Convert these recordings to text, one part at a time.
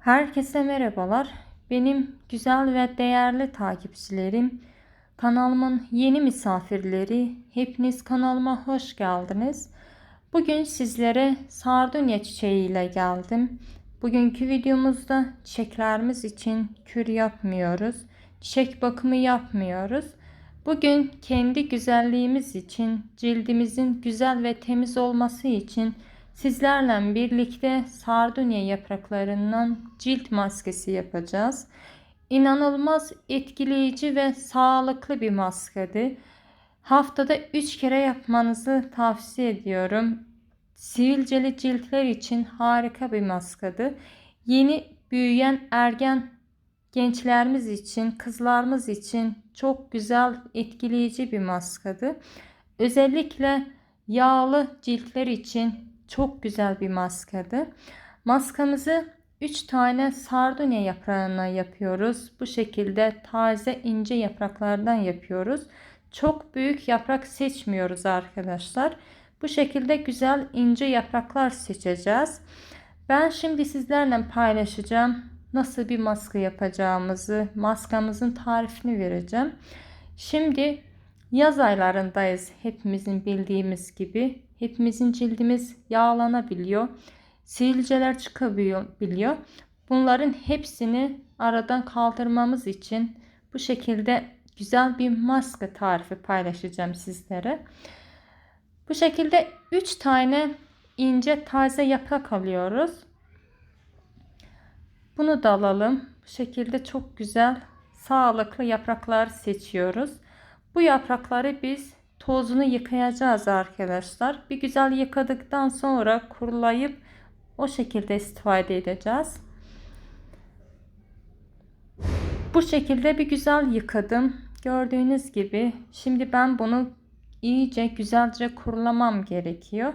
Herkese merhabalar. Benim güzel ve değerli takipçilerim, kanalımın yeni misafirleri, hepiniz kanalıma hoş geldiniz. Bugün sizlere sardunya çiçeği ile geldim. Bugünkü videomuzda çiçeklerimiz için kür yapmıyoruz. Çiçek bakımı yapmıyoruz. Bugün kendi güzelliğimiz için, cildimizin güzel ve temiz olması için Sizlerle birlikte sardunya yapraklarından cilt maskesi yapacağız. İnanılmaz etkileyici ve sağlıklı bir maskedir. Haftada 3 kere yapmanızı tavsiye ediyorum. Sivilceli ciltler için harika bir maskedir. Yeni büyüyen ergen gençlerimiz için, kızlarımız için çok güzel, etkileyici bir maskedir. Özellikle yağlı ciltler için çok güzel bir maskadı. Maskamızı 3 tane sardunya yaprağına yapıyoruz. Bu şekilde taze ince yapraklardan yapıyoruz. Çok büyük yaprak seçmiyoruz arkadaşlar. Bu şekilde güzel ince yapraklar seçeceğiz. Ben şimdi sizlerle paylaşacağım nasıl bir maske yapacağımızı, maskamızın tarifini vereceğim. Şimdi yaz aylarındayız hepimizin bildiğimiz gibi. Hepimizin cildimiz yağlanabiliyor. Sivilceler çıkabiliyor. Biliyor. Bunların hepsini aradan kaldırmamız için bu şekilde güzel bir maske tarifi paylaşacağım sizlere. Bu şekilde 3 tane ince taze yaprak alıyoruz. Bunu da alalım. Bu şekilde çok güzel sağlıklı yapraklar seçiyoruz. Bu yaprakları biz tozunu yıkayacağız arkadaşlar. Bir güzel yıkadıktan sonra kurulayıp o şekilde istifade edeceğiz. Bu şekilde bir güzel yıkadım. Gördüğünüz gibi şimdi ben bunu iyice güzelce kurulamam gerekiyor.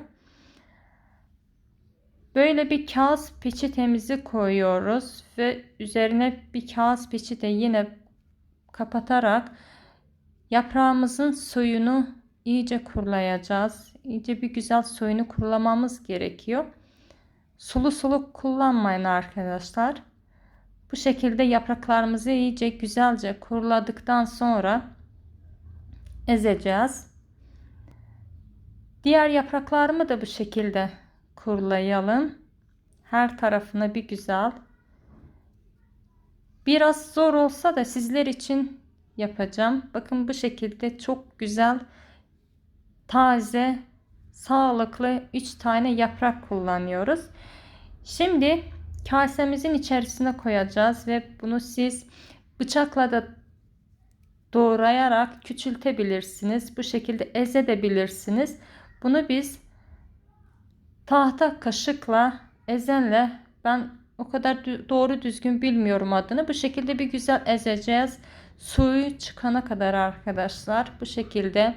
Böyle bir kağıt peçetemizi koyuyoruz ve üzerine bir kağıt peçete yine kapatarak Yaprağımızın suyunu iyice kurulayacağız. İyice bir güzel suyunu kurulamamız gerekiyor. Sulu sulu kullanmayın arkadaşlar. Bu şekilde yapraklarımızı iyice güzelce kuruladıktan sonra ezeceğiz. Diğer yapraklarımı da bu şekilde kurulayalım. Her tarafını bir güzel. Biraz zor olsa da sizler için yapacağım. Bakın bu şekilde çok güzel taze sağlıklı 3 tane yaprak kullanıyoruz. Şimdi kasemizin içerisine koyacağız ve bunu siz bıçakla da doğrayarak küçültebilirsiniz. Bu şekilde ezebilirsiniz. Bunu biz tahta kaşıkla ezenle ben o kadar doğru düzgün bilmiyorum adını. Bu şekilde bir güzel ezeceğiz. Suyu çıkana kadar arkadaşlar bu şekilde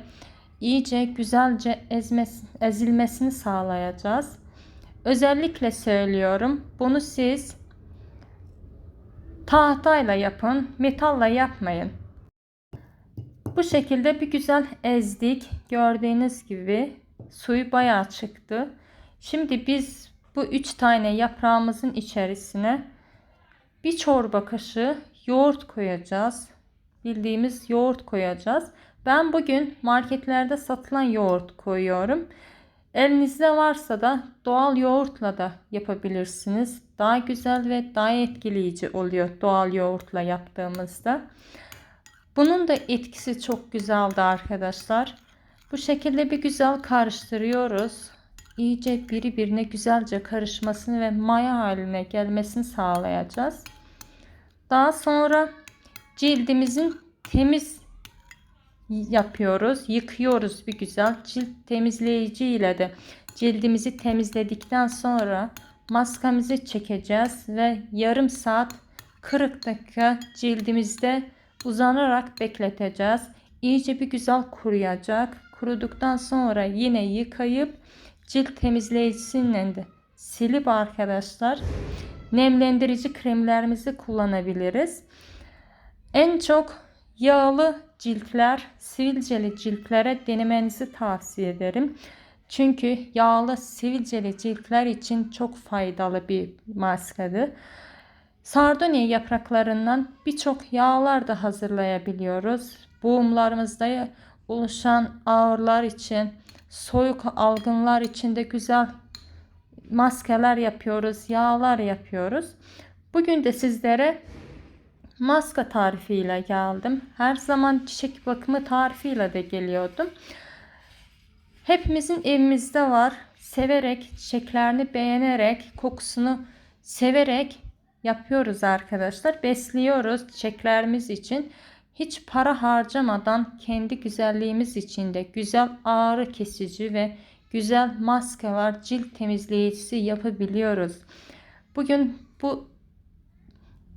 iyice güzelce ezmesi, ezilmesini sağlayacağız. Özellikle söylüyorum. Bunu siz tahtayla yapın, metalla yapmayın. Bu şekilde bir güzel ezdik. Gördüğünüz gibi suyu bayağı çıktı. Şimdi biz bu üç tane yaprağımızın içerisine bir çorba kaşığı yoğurt koyacağız bildiğimiz yoğurt koyacağız. Ben bugün marketlerde satılan yoğurt koyuyorum. Elinizde varsa da doğal yoğurtla da yapabilirsiniz. Daha güzel ve daha etkileyici oluyor doğal yoğurtla yaptığımızda. Bunun da etkisi çok güzeldi arkadaşlar. Bu şekilde bir güzel karıştırıyoruz. İyice birbirine güzelce karışmasını ve maya haline gelmesini sağlayacağız. Daha sonra cildimizin temiz yapıyoruz. Yıkıyoruz bir güzel. Cilt temizleyici ile de cildimizi temizledikten sonra maskamızı çekeceğiz ve yarım saat 40 dakika cildimizde uzanarak bekleteceğiz. İyice bir güzel kuruyacak. Kuruduktan sonra yine yıkayıp cilt temizleyicisiyle de silip arkadaşlar nemlendirici kremlerimizi kullanabiliriz. En çok yağlı ciltler, sivilceli ciltlere denemenizi tavsiye ederim. Çünkü yağlı sivilceli ciltler için çok faydalı bir maskedir. Sardunya yapraklarından birçok yağlar da hazırlayabiliyoruz. Boğumlarımızda oluşan ağrılar için, soğuk algınlar için de güzel maskeler yapıyoruz, yağlar yapıyoruz. Bugün de sizlere maska tarifiyle geldim. Her zaman çiçek bakımı tarifiyle de geliyordum. Hepimizin evimizde var. Severek, çiçeklerini beğenerek, kokusunu severek yapıyoruz arkadaşlar. Besliyoruz çiçeklerimiz için. Hiç para harcamadan kendi güzelliğimiz için de güzel ağrı kesici ve güzel maskeler, cilt temizleyicisi yapabiliyoruz. Bugün bu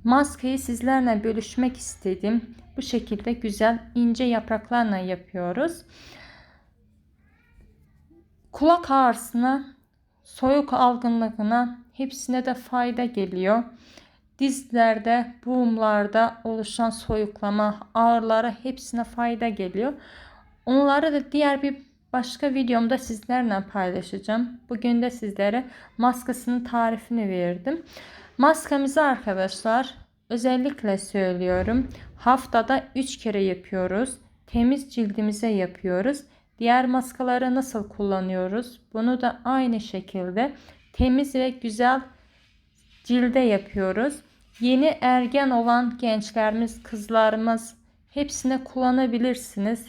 maskeyi sizlerle bölüşmek istedim. Bu şekilde güzel ince yapraklarla yapıyoruz. Kulak ağrısına, soğuk algınlığına hepsine de fayda geliyor. Dizlerde, boğumlarda oluşan soyuklama, ağrılara hepsine fayda geliyor. Onları da diğer bir başka videomda sizlerle paylaşacağım. Bugün de sizlere maskasının tarifini verdim. Maskemizi arkadaşlar özellikle söylüyorum. Haftada 3 kere yapıyoruz. Temiz cildimize yapıyoruz. Diğer maskaları nasıl kullanıyoruz? Bunu da aynı şekilde temiz ve güzel cilde yapıyoruz. Yeni ergen olan gençlerimiz, kızlarımız hepsine kullanabilirsiniz.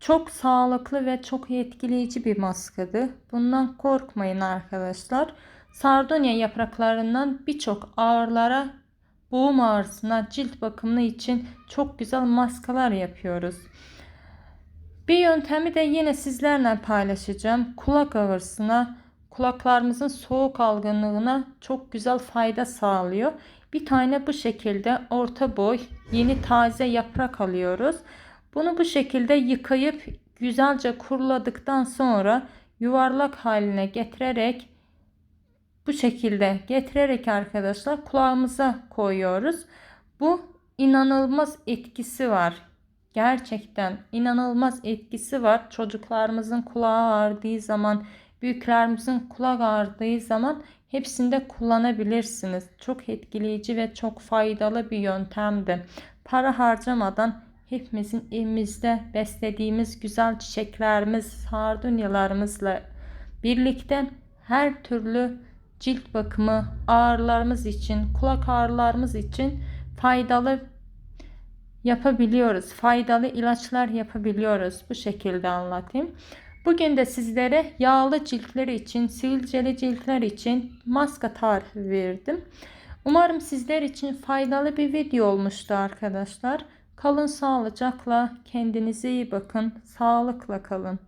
Çok sağlıklı ve çok etkileyici bir maskadı. Bundan korkmayın arkadaşlar. Sardunya yapraklarından birçok ağrılara, boğum ağrısına, cilt bakımı için çok güzel maskalar yapıyoruz. Bir yöntemi de yine sizlerle paylaşacağım. Kulak ağrısına, kulaklarımızın soğuk algınlığına çok güzel fayda sağlıyor. Bir tane bu şekilde orta boy yeni taze yaprak alıyoruz. Bunu bu şekilde yıkayıp güzelce kuruladıktan sonra yuvarlak haline getirerek bu şekilde getirerek arkadaşlar kulağımıza koyuyoruz. Bu inanılmaz etkisi var. Gerçekten inanılmaz etkisi var. Çocuklarımızın kulağı ağrıdığı zaman, büyüklerimizin kulak ağrıdığı zaman hepsinde kullanabilirsiniz. Çok etkileyici ve çok faydalı bir yöntemdi. Para harcamadan hepimizin evimizde beslediğimiz güzel çiçeklerimiz, sardunyalarımızla birlikte her türlü cilt bakımı, ağrılarımız için, kulak ağrılarımız için faydalı yapabiliyoruz. Faydalı ilaçlar yapabiliyoruz. Bu şekilde anlatayım. Bugün de sizlere yağlı ciltler için, sivilceli ciltler için maska tarifi verdim. Umarım sizler için faydalı bir video olmuştu arkadaşlar. Kalın sağlıcakla, kendinize iyi bakın, sağlıkla kalın.